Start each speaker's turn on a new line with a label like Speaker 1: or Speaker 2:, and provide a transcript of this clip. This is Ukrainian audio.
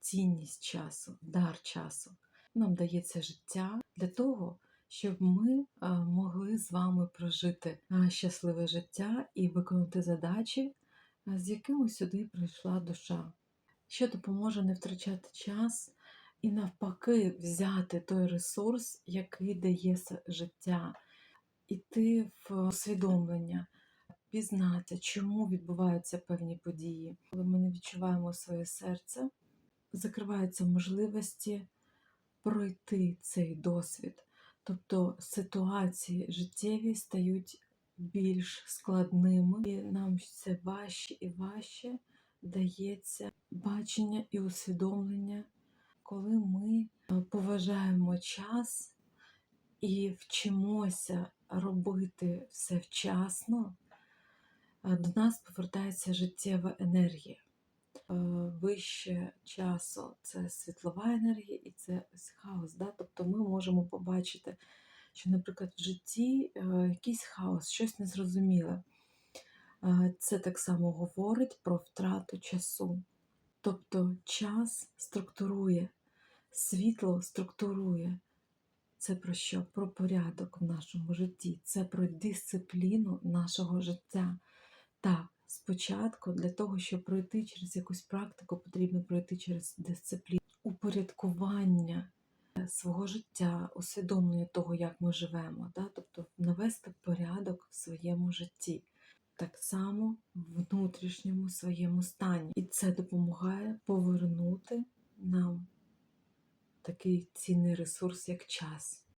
Speaker 1: цінність часу, дар часу. Нам дається життя для того, щоб ми е, могли з вами прожити е, щасливе життя і виконати задачі, е, з якими сюди прийшла душа, що допоможе не втрачати час і навпаки взяти той ресурс, який дає життя, іти в усвідомлення, пізнати, чому відбуваються певні події. Коли ми не відчуваємо своє серце, закриваються можливості пройти цей досвід. Тобто ситуації життєві стають більш складними, і нам все важче і важче дається бачення і усвідомлення, коли ми е, поважаємо час і вчимося робити все вчасно, е, до нас повертається життєва енергія. Е, Вище часу це світлова енергія і це ось хаос. Да? Тобто ми можемо побачити, що, наприклад, в житті е, якийсь хаос, щось незрозуміле. Е, Це так само говорить про втрату часу. Тобто час структурує, світло структурує. Це про що? Про порядок в нашому житті, це про дисципліну нашого життя. Так, спочатку для того, щоб пройти через якусь практику, потрібно пройти через дисципліну, упорядкування е, свого життя, усвідомлення того, як ми живемо, да? тобто навести порядок в своєму житті, так само в внутрішньому своєму стані. І це допомагає повернути нам такий цінний ресурс, як час.